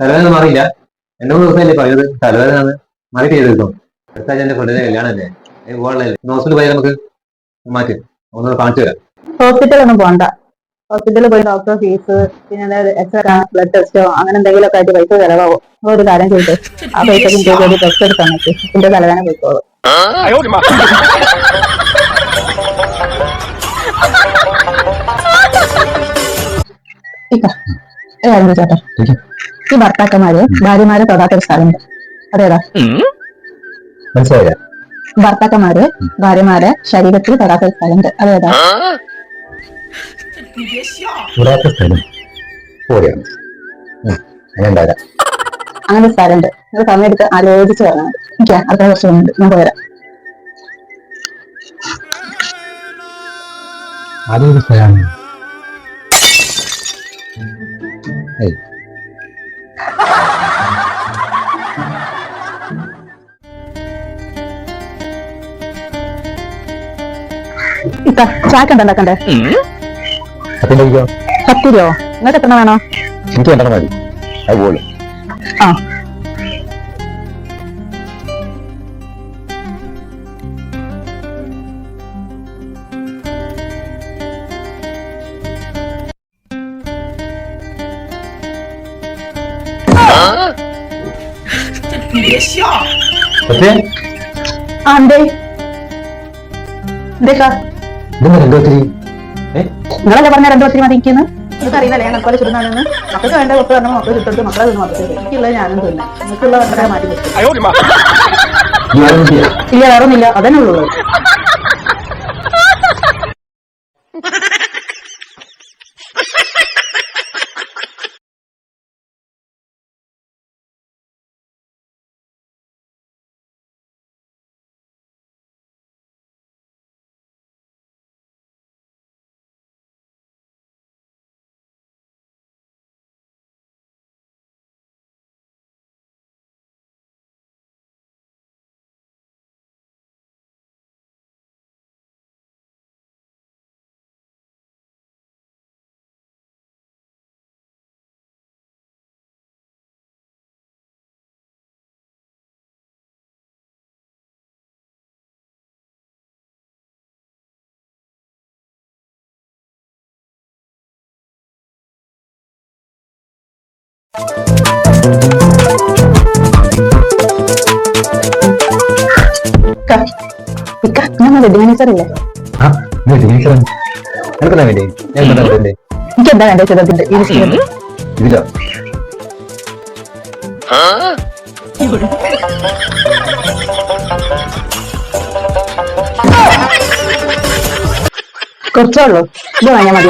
തലവേദന മാറിയില്ല. രണ്ടു മൂന്ന് ദിവസമല്ലേ പറയുന്നത്? തലവേദന മാറി ചെയ്തിരുന്നു അടുത്ത ആഴ്ച എന്റെ ഫ്രണ്ടിന്റെ കല്യാണമല്ലേ പോകാനല്ലേ ഹോസ്പിറ്റലിൽ പോയാൽ നമുക്ക് മാറ്റി. ഒന്ന് കാണിച്ചു തരാം. ഹോസ്പിറ്റലൊന്നും പോണ്ട. ഹോസ്പിറ്റലിൽ പോയി ഡോക്ടർ ഫീസ് പിന്നെ എക്സ്റേ ബ്ലഡ് ടെസ്റ്റോ അങ്ങനെ എന്തെങ്കിലും ഒക്കെ ആയിട്ട് പൈസ ചെലവാകും. അപ്പൊ ഒരു കാര്യം ചെയ്തു. ആ പൈസ ഒരു ടെസ്റ്റ് എടുക്കാൻ പറ്റും. എന്റെ തലവേന പോയിക്കോളും. ചേട്ടാ. ഈ ഭർത്താക്കന്മാര് ഭാര്യമാരെ തൊടാത്ത ഒരു സ്ഥലമുണ്ട്. അതേതാ? മനസ്സിലായില്ല. ഭർത്താക്കന്മാര് ഭാര്യമാരെ ശരീരത്തിൽ തൊടാത്ത ഒരു സ്ഥലമുണ്ട്. അതേതാ? ഇവിടാത്ത സ്ഥലം പോലെയാണ് അങ്ങനെ ഒരു സ്ഥലമുണ്ട്. നിങ്ങൾ സമയം എടുത്ത് ആലോചിച്ച് പറഞ്ഞാൽ എനിക്ക് അടുത്ത വർഷം ഉണ്ട്. ഞാൻ പോരാ അതൊരു സ്ഥലമാണ്. ഏയ്. ഇത്ത ചായ പത്തിന്റെ കഴിക്കോ പത്ത് രൂപ നിങ്ങൾക്ക് എത്ര വേണോ? എനിക്ക് രണ്ടെണ്ണം മതി. അത് പോലും ആ ആ എന്തേ? എന്തേക്കാ ഇതെന്താ രണ്ടു നിങ്ങളല്ലേ പറഞ്ഞ രണ്ടു ഒത്തിരി മതി എനിക്കെന്ന്? നിങ്ങൾക്ക് അറിയില്ല ഞാൻ അതുപോലെ ചുരുന്നാണെന്ന് മക്കൾക്ക് വേണ്ട കൊത്ത് പറഞ്ഞാൽ മക്കൾ ചുട്ടെടുത്ത് മക്കളെ തിന്നു മക്കൾ എനിക്കുള്ളത് ഞാനും തന്നെ. നിങ്ങൾക്കുള്ള വേണ്ട മാറ്റി ഇല്ല വേറൊന്നുമില്ല. അതന്നെ ഉള്ളൂ. എനിക്കെന്താ വേണ്ടി ഞാൻ എന്താ വേണ്ടേ എനിക്ക് എന്താ വേണ്ടത് ചെയ്തതിന്റെ ഈ വിഷയം. ഇതിലോ? കുറച്ചേ ഉള്ളൂ. ഇത് വാങ്ങിയാൽ മതി